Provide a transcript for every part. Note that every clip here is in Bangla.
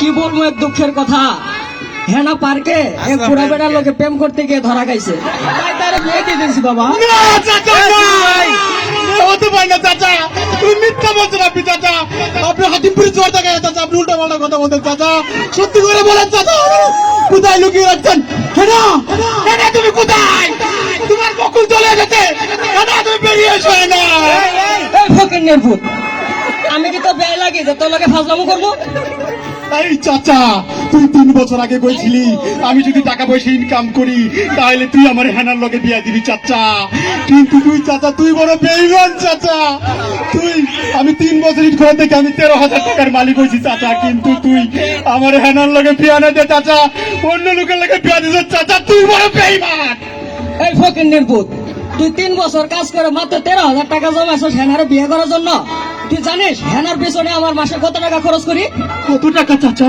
কি বলব এক দুঃখের কথা হেনা পার্কে এক বুড়া বেড়ার লোকে প্রেম করতে গিয়ে ধরা খাইছে তাই তারে বিয়ে দিয়ে দিয়েছি বাবা চাচা, হতে পারে না, চাচা। তুমি মিথ্যা বলছেন আপনি, চাচা। আপনি হাতিমপুরে চোর দেখায়, চাচা। আপনি কথা বলছেন, চাচা। সত্যি করে বলেন, চাচা। কোথায় লুকিয়ে রাখছেন? হেনা! হেনা, তুমি কোথায়? তোমার বকুল চলে গেছে। হেনা, তুমি বেরিয়ে এসো, হেনা। ফকির নির্ভূত আমি কি তো ব্যয় লাগি যে তোর লোকে ফাজলামো করব? এই চাচা তুই তিন বছর আগে কইছিলি আমি যদি টাকা পয়সা ইনকাম করি তাহলে তুই আমার হেনার লগে বিয়া দিবি চাচা। কিন্তু তুই চাচা তুই বড় বেইমান চাচা। তুই আমি তিন বছর ঘর থেকে আমি তেরো হাজার টাকার মালিক হয়েছি চাচা কিন্তু তুই আমার হেনার লগে বিয়া না দে চাচা। অন্য লোকের লগে বিয়া দিছে চাচা তুই বড় বেইমান। এই ফকির নির্ভূত তুই তিন বছর কাজ করে মাত্র তেরো হাজার টাকা জমাইছিস হেনারে বিয়ে করার জন্য। তুই জানিস হেনার পিছনে আমার মাসে কত টাকা খরচ করি? কত টাকা চাচা?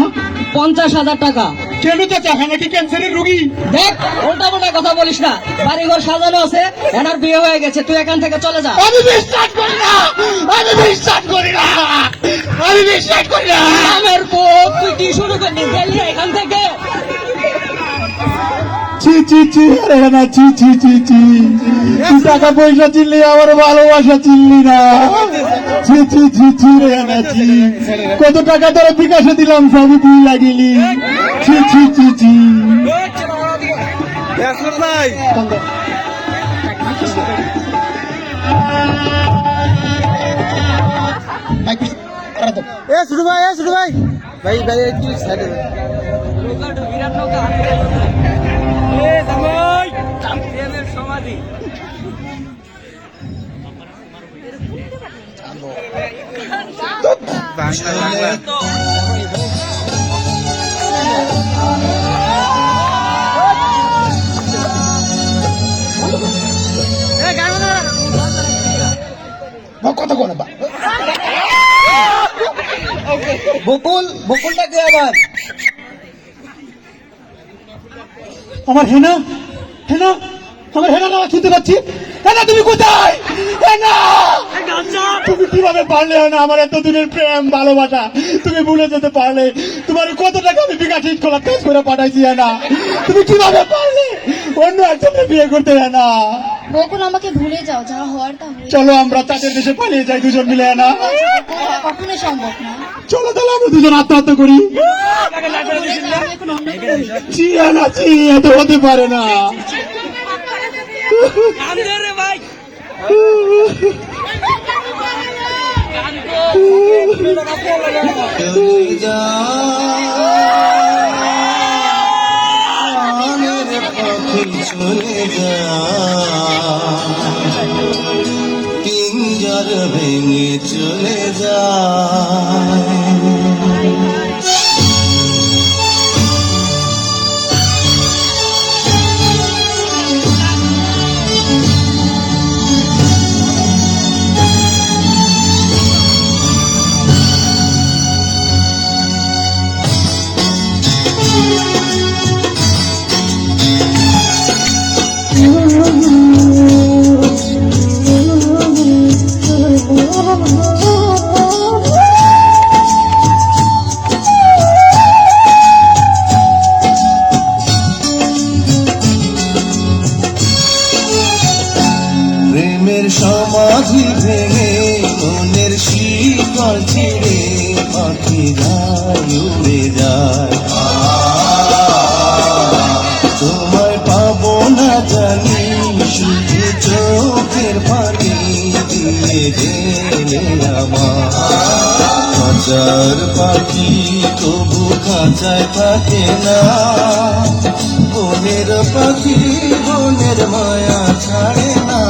পঞ্চাশ হাজার টাকা। কেন চাচা? হেনা কি ক্যান্সারের রুগী? দেখ উল্টা পাল্টা কথা বলিস না। বাড়ি ঘর সাজানো আছে হেনার বিয়ে হয়ে গেছে তুই এখান থেকে চলে যা। আমি বিশ্বাস করি না! আমি বিশ্বাস করি না! আমি বিশ্বাস করি না! আমার পোক তুই কি শুরু করলি? গেলি এখান থেকে? ছি ছি ছি আরে না ছি ছি ছি ছি। তুই টাকা পয়সা চিনলি আমার ভালোবাসা চিনলি না। ছি ছি ছি ছি রে না ছি। কত টাকা তোর বিকাশে দিলাম সবই তুই লাগিলি। ছি ছি ছি ছি। এ শুরু ভাই এ শুরু ভাই। ভাই ভাই একটু সাইডে কথা কোন বকুল বকুলটাকে আবার? আমার হেনা হেনা আমার হেনা নামা শুনতে পাচ্ছি? হেনা তুমি কোথায়? হেনা! তুমি কীভাবে পারলে না আমার এত দিনের প্রেম ভালোবাসা তুমি ভুলে যেতে পারলে। তোমার কত টাকা আমি বিকাশ ঠিক খোলা কাজ করে পাঠাইছি হেনা? তুমি কীভাবে পারলে? অন্য একজনের বিয়ে করতে হেনা? বকুল আমাকে ভুলে যাও যা হওয়ার তা চলো আমরা তাদের দেশে পালিয়ে যাই দুজন মিলে হেনা। কখনোই সম্ভব না। চলো তাহলে আমরা দুজন আত্মহত্যা করি। এত হতে পারে না। চলে যা। পিঞ্জর ভেঙে চলে যায়। পাখি যায় উড়ে যায়। তোমায় পাবো না জানি, শুধু চোখের পানি দিয়ে গেলে আমার হাজার পাখি তবু খাঁচায় থাকে না। বনের পাখি বনের মায়া ছাড়ে না।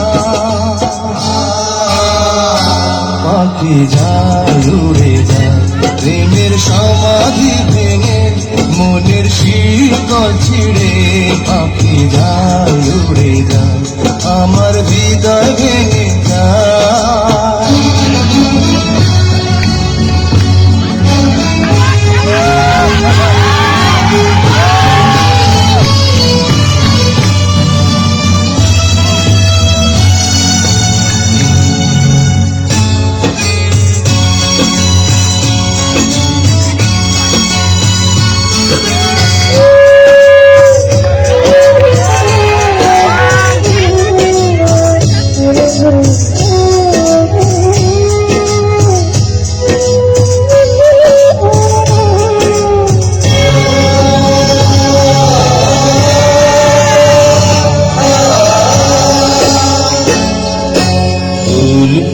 পাখি যায় উড়ে যায়। প্রেমের সমাধি ভেঙে মনের শিকড় ছিঁড়ে পাখি যায় উড়ে যায়। আমার হৃদয়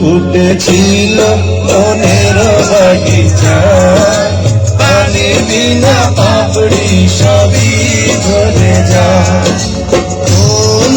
ফুটেছিল মনের বাগিচা। পানি বিনা পাপড়ি সবই ধরে যা কোন